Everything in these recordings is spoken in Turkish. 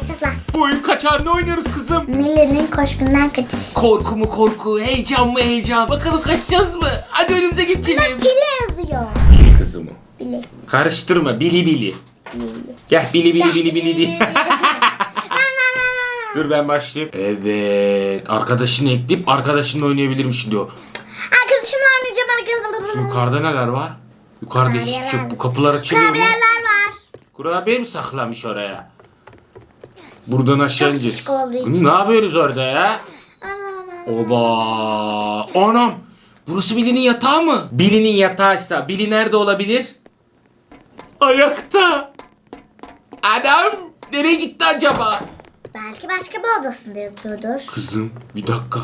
Kaçacağız lan. Bu oyun kaçar ne oynuyoruz kızım? Milli'nin koşkundan kaçış. Korku mu korku, heyecan mı heyecan. Bakalım kaçacağız mı? Hadi önümüze geçelim. Bile yazıyor. Bili kızım o. Bile. Karıştırma bili bili. Bile. Gel bili bili bili bili bili, bili. Dur ben başlayayım. Evet. Arkadaşını ekleyip arkadaşınla oynayabilirim şimdi o. Arkadaşımla oynayacağım Şu arkadaşımla. yukarıda neler var? Yukarıda hiçbir şey yok. Bu kapılar açılıyor mu? Kurabiyeler var. Kurabiye mi saklamış oraya? Buradan aşağı Çok ineceğiz. olduğu için. Ne yapıyoruz orada ya? Oba! Anam! Burası Billy'nin yatağı mı? Billy'nin yatağıysa Billy nerede olabilir? Ayakta! Adam! Nereye gitti acaba? Belki başka bir odasında yatıyordur. Kızım bir dakika.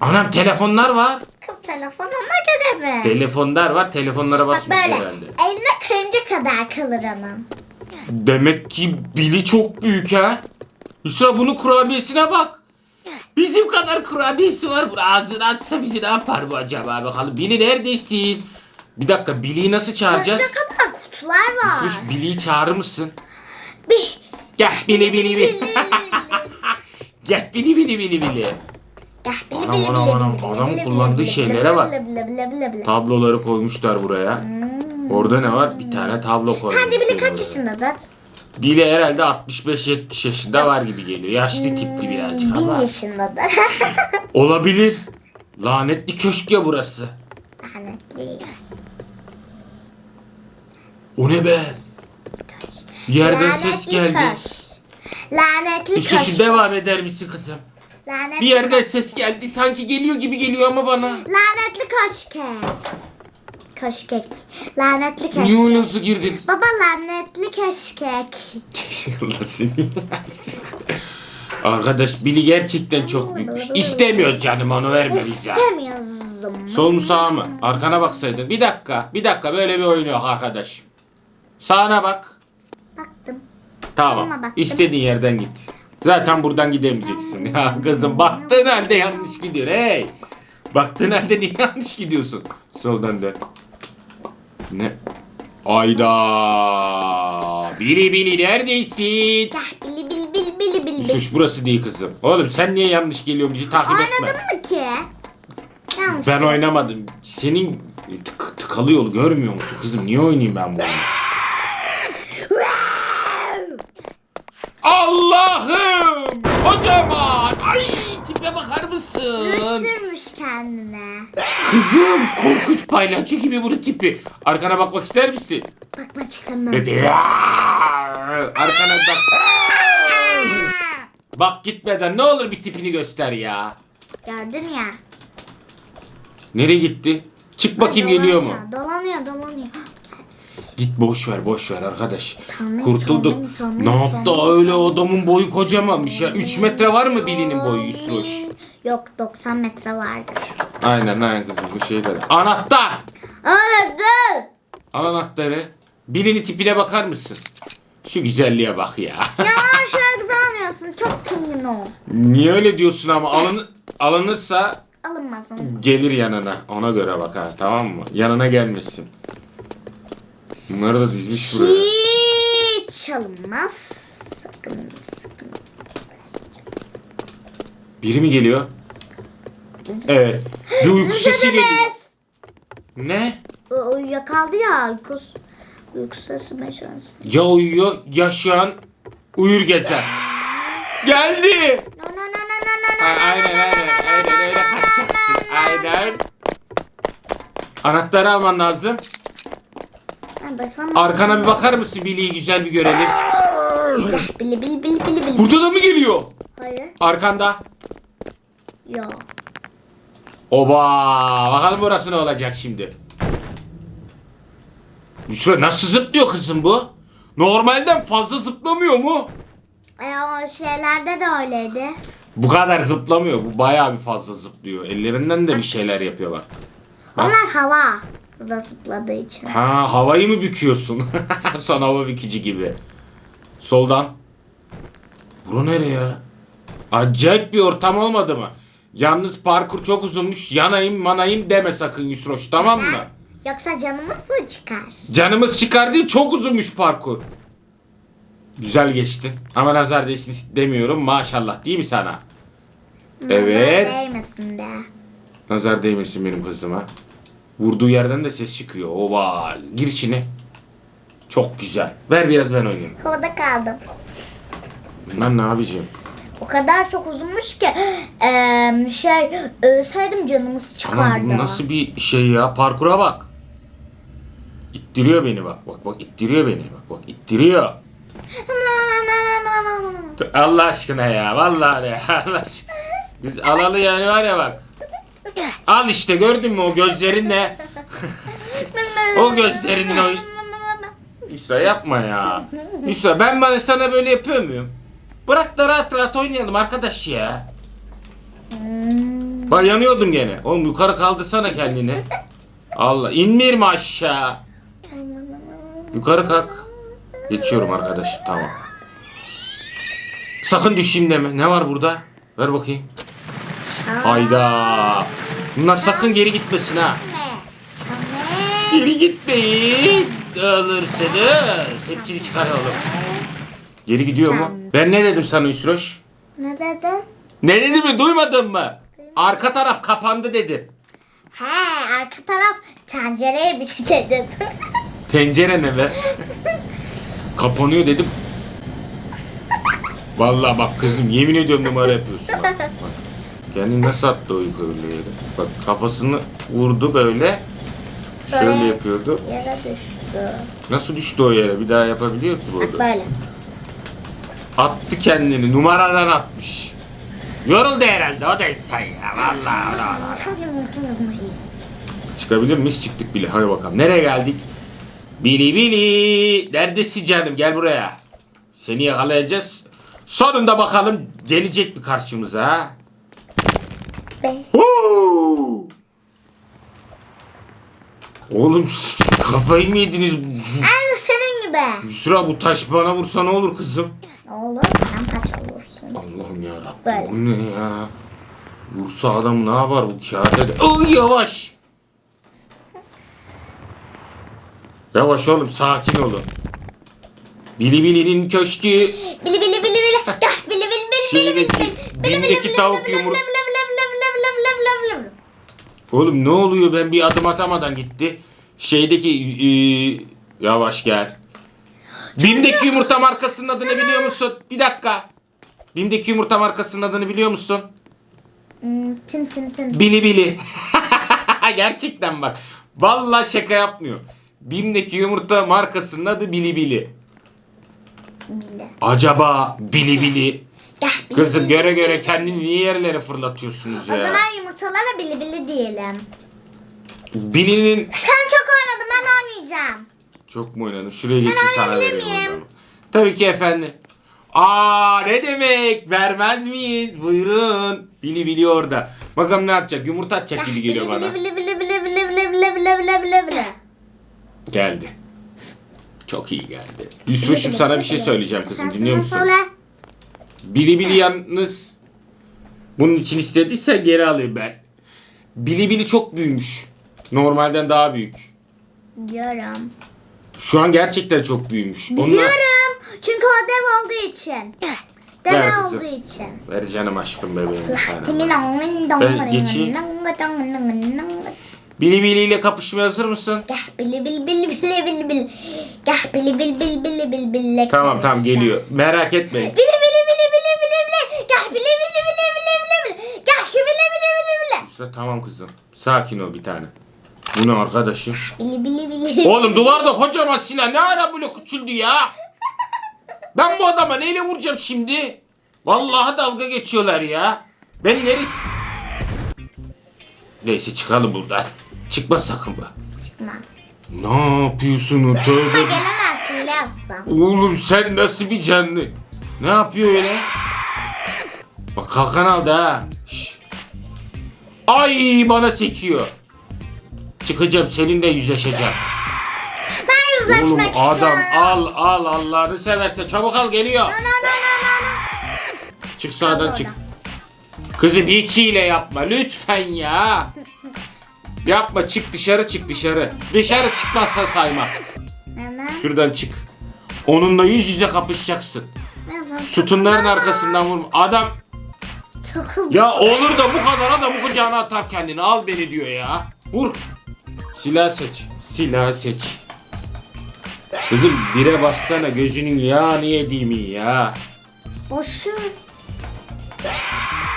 Anam telefonlar var. Kız telefon ona göre mi? Telefonlar var. Telefonlara Bak basmış böyle. herhalde. Eline kırınca kadar kalır onun. Demek ki Billy çok büyük ha. Hüsra bunun kurabiyesine bak. Bizim kadar kurabiyesi var. Bu ağzını açsa bizi ne yapar bu acaba bakalım. Billy neredesin? Bir dakika Billy'yi nasıl çağıracağız? Ne kadar kutular var. Hüsra Billy'yi çağırır mısın? Bir. Gel Billy Billy Billy. Bili, Gel Billy Billy Billy Billy. Gel, bili, Anam, bili, anam, bili, anam. bili, Adam bili, kullandığı bili, şeylere bili, bak. bili, bili, bili, bili, bili. Tabloları koymuşlar buraya. Orada ne var? Bir tane tablo koymuşlar. Sence biri kaç yaşındadır? Billy herhalde 65-70 yaşında var gibi geliyor. Yaşlı tipli birazcık Bin ama. yaşındadır. Olabilir. Lanetli köşk ya burası. Lanetli. O ne be? Bir yerden ses Lanetli geldi. köş. Lanetli köş. şu devam eder misin kızım? Lanetli Bir yerden ses geldi. Sanki geliyor gibi geliyor ama bana. Lanetli köşkek. Köşkek. Lanetli Niye köşkek. öyle hızlı girdin? Baba lanetli köşkek. Allah seni. Arkadaş Billy gerçekten çok büyükmüş. İstemiyoruz canım onu verme biz ya. İstemiyoruz. Sol mu sağ mı? Arkana baksaydın. Bir dakika. Bir dakika böyle bir oyun yok arkadaş. Sağına bak. Baktım. Tamam. Baktım. İstediğin yerden git. Zaten buradan gidemeyeceksin. Ya kızım baktığın halde yanlış gidiyor. Hey. Baktığın halde niye yanlış gidiyorsun? Soldan dön. Ne? Ayda. Bili bili neredesin? Gel bili bili bili bili bili. bili. Suç burası değil kızım. Oğlum sen niye yanlış geliyorsun bizi takip etme. Oynadın mı ki? Yanlış Ben diyorsun. oynamadım. Senin tık, tıkalı yolu görmüyor musun kızım? Niye oynayayım ben bu oyunu? Allah'ım! Kocaman! Ay tipe bakar mısın? Sürmüş kendine. Kızım korkunç paylaşçı gibi bunun tipi. Arkana bakmak ister misin? Bakmak istemem. Dedi. Arkana bak. Bak gitmeden ne olur bir tipini göster ya. Gördün ya. Nereye gitti? Çık bakayım geliyor mu? Dolanıyor dolanıyor. Git boş ver boş ver arkadaş. Tamam, Kurtulduk. tamam, tamam, ne yaptı tamam, öyle adamın boyu kocamanmış ya. 3 metre var mı Billy'nin boyu Yusuf? Yok 90 metre vardır. Aynen aynen kızım bu şeyler. Anahtar! Anladım. Al anahtarı. Billy'nin tipine bakar mısın? Şu güzelliğe bak ya. Ya şarkı anlıyorsun. Çok çingin o. Niye öyle diyorsun ama alın, alınırsa Alınmasın. gelir yanına. Ona göre bak ha tamam mı? Yanına gelmesin. Bunları da dizmiş buraya. Hiç alınmaz. Sakın sakın. Biri mi geliyor? Evet. Bir uyku sesi geliyor. Sesimiz. Ne? O uyuyakaldı ya. Uykus, uyku sesi meşhurası. Ya uyuyor ya şu an uyur gezer. Geldi. No no no no no no Ha, aynen aynen aynen öyle kaçacaksın. Aynen. Anahtarı alman lazım. Arkana bir bakar mısın Billy'yi güzel bir görelim. Bili bili bili bili bili. Burada da mı geliyor? Hayır. Arkanda. Yok. Oba! Bakalım burası ne olacak şimdi. Yusuf nasıl zıplıyor kızım bu? Normalden fazla zıplamıyor mu? E, o şeylerde de öyleydi. Bu kadar zıplamıyor. Bu bayağı bir fazla zıplıyor. Ellerinden de bir şeyler yapıyor bak. Ha? Onlar hava. Hızla zıpladığı için. Ha havayı mı büküyorsun? Son hava bükücü gibi. Soldan. Bura nereye ya? Acayip bir ortam olmadı mı? Yalnız parkur çok uzunmuş. Yanayım manayım deme sakın Yusroş tamam mı? Yoksa canımız mı çıkar? Canımız çıkar değil çok uzunmuş parkur. Güzel geçtin. Ama nazar değsin demiyorum. Maşallah değil mi sana? Evet. Nazar değmesin de. Nazar değmesin benim kızıma. Vurduğu yerden de ses çıkıyor. Oval. Gir içine. Çok güzel. Ver biraz ben oynayayım. Havada kaldım. Bunlar ne abicim? O kadar çok uzunmuş ki eee, şey ölseydim canımız çıkardı. Aman bu nasıl bir şey ya? Parkura bak. İttiriyor beni bak. Bak bak ittiriyor beni. Bak bak ittiriyor. Allah aşkına ya. Vallahi ya. Allah aşkına. Biz alalı yani var ya bak. Al işte gördün mü o gözlerinle. o gözlerinin o... Yapma ya. Yusra ben bana sana böyle yapıyor muyum? Bırak da rahat rahat oynayalım arkadaş ya. Bak yanıyordum gene. Oğlum yukarı kaldırsana kendini. Allah inmirme aşağı. Yukarı kalk. Geçiyorum arkadaşım tamam. Sakın düşeyim deme. Ne var burada? Ver bakayım. Hayda. Bunlar sakın geri gitmesin ha. Geri gitmeyin. Alırsınız. Hepsini çıkaralım. Geri gidiyor mu? Ben ne dedim sana Hüsroş? Ne dedin? Ne dedim mi? Duymadın mı? Arka taraf kapandı dedim. He arka taraf tencereye bir şey dedin. Tencere ne be? Kapanıyor dedim. Vallahi bak kızım yemin ediyorum numara yapıyorsun. Bak, bak. Kendini nasıl attı o yukarı yere? Bak kafasını vurdu böyle. Sonra Şöyle yapıyordu. Yere düştü. Nasıl düştü o yere? Bir daha yapabiliyor ki Bak burada. böyle. Attı kendini. Numaradan atmış. Yoruldu herhalde o da insan ya. Vallahi. vallahi. Çıkabilir miyiz? Çıktık bile. Hadi bakalım. Nereye geldik? Bili bili. Neredesin canım? Gel buraya. Seni yakalayacağız. Sonunda bakalım gelecek mi karşımıza ha? Be. Huu! Oğlum kafayı mı yediniz? Aynı senin gibi. Yusra bu taş bana vursa ne olur kızım? Olur sen kaç olursun. Allah'ım ya Böyle. Bu ne ya? Vursa adam ne yapar bu kağıda? Oy yavaş. Yavaş oğlum sakin olun. Bili bilinin köşkü. Bili bili bili bili. Gah bili bili bili bili bili. Bimdeki tavuk bili. Oğlum ne oluyor ben bir adım atamadan gitti. Şeydeki yavaş gel. Bim'deki yumurta markasının adını biliyor musun? Bir dakika. Bim'deki yumurta markasının adını biliyor musun? Hmm, tin tin. Bili bili. Gerçekten bak. Vallahi şaka yapmıyor. Bim'deki yumurta markasının adı Bili Bili. Bili. Acaba Bili Bili? Kızım bili göre göre kendini niye yerlere fırlatıyorsunuz O ya? zaman yumurtalara bili bili diyelim. Bili'nin Sen çok oynadın ben oynayacağım. Çok mu oynadın? Şuraya geçin sana vereyim zaman. Tabii ki efendim. Aa ne demek? Vermez miyiz? Buyurun. Bili Bili orada. Bakalım ne yapacak? Yumurta atacak gibi geliyor bana. bili bili bili bili bili bili bili bili bili bili. Geldi. Çok iyi geldi. Yusuf'cum sana bir şey söyleyeceğim kızım. Dinliyor musun? Bili Bili yalnız bunun için istediyse geri alayım ben. Bili Bili çok büyümüş. Normalden daha büyük. Biliyorum. Şu an gerçekten çok büyümüş. Onlar... Biliyorum. Çünkü o dev olduğu için. Dev Ver kızım. olduğu için. Ver canım aşkım bebeğim bir anın Ben geçeyim. Bili Bili ile kapışmaya hazır mısın? Gah bili bili bili bili bili bili. Gah bili bili bili bili bili bili. Tamam tamam geliyor. Merak etmeyin. Bili bili bili bili bili bili. Gah bili bili bili bili bili bili. Gah bili bili bili bili. Usta, Tamam kızım. Sakin ol bir tane. Bu ne arkadaşım? Bili bili bili. Oğlum duvarda kocaman silah ne ara böyle küçüldü ya? Ben bu adama neyle vuracağım şimdi? Vallahi dalga geçiyorlar ya. Ben neresi? Neyse çıkalım buradan. Çıkma sakın bu. Çıkma. Ne yapıyorsun o Çıkma tövbe? gelemezsin bile yapsam. Oğlum sen nasıl bir canlı? Ne yapıyor öyle? Bak kalkan aldı ha. Şş. Ay bana sekiyor. Çıkacağım seninle yüzleşeceğim. Ben Oğlum yüzleşmek adam istiyorum. al al Allah'ını seversen çabuk al geliyor. No, no, no, no, no. Çık sağdan çık. Kızım hiç hile yapma lütfen ya. Yapma çık dışarı çık dışarı. Dışarı çıkmazsa sayma. Şuradan çık. Onunla yüz yüze kapışacaksın. Sütunların arkasından vurma. Adam Takıldı. ya olur da bu kadar adamı kucağına atar kendini. Al beni diyor ya. Vur. Silah seç. Silah seç. Kızım bire bassana gözünün yağını yediğimi ya. Basıyor.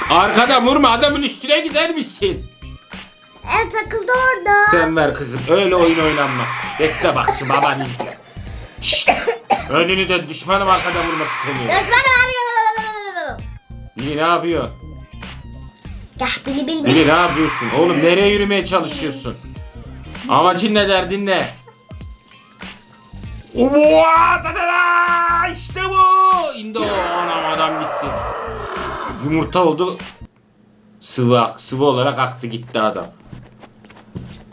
Arkada vurma adamın üstüne gider misin? El takıldı orada. Sen ver kızım öyle oyun oynanmaz. Bekle bak şu baban izle. Şşt! Önünü de düşmanım arkadan vurmak istemiyorum. Düşmanım arıyor. Bili ne yapıyor? Bili bili bili. Bili ne yapıyorsun? Oğlum nereye yürümeye çalışıyorsun? Amacın ne derdin ne? Uva, da da da! İşte bu! İndi o anam adam gitti. Yumurta oldu. Sıvı, sıvı olarak aktı gitti adam.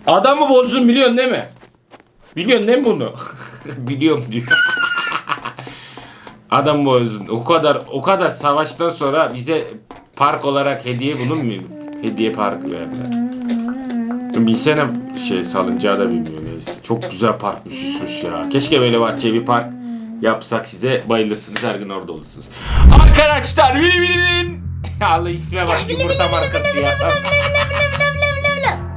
Adamı bozdun biliyorsun değil mi? Biliyorsun değil mi bunu? Biliyorum diyor. Adam bozdun. O kadar o kadar savaştan sonra bize park olarak hediye bunun mu? Hediye parkı verdiler. Bilsene şey salıncağı da bilmiyor neyse. Çok güzel parkmış Yusuf ya. Keşke böyle bahçeye bir park yapsak size bayılırsınız her gün orada olursunuz. Arkadaşlar bili bilin. Allah isme bak yumurta markası ya.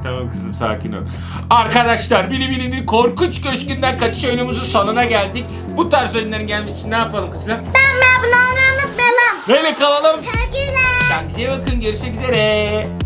Tamam kızım sakin ol. Arkadaşlar Bili Bili'nin korkunç köşkünden kaçış oyunumuzun sonuna geldik. Bu tarz oyunların gelmesi için ne yapalım kızım? Ben ben bunu unutmayalım. Böyle kalalım. Sevgiler. Kendinize bakın görüşmek üzere.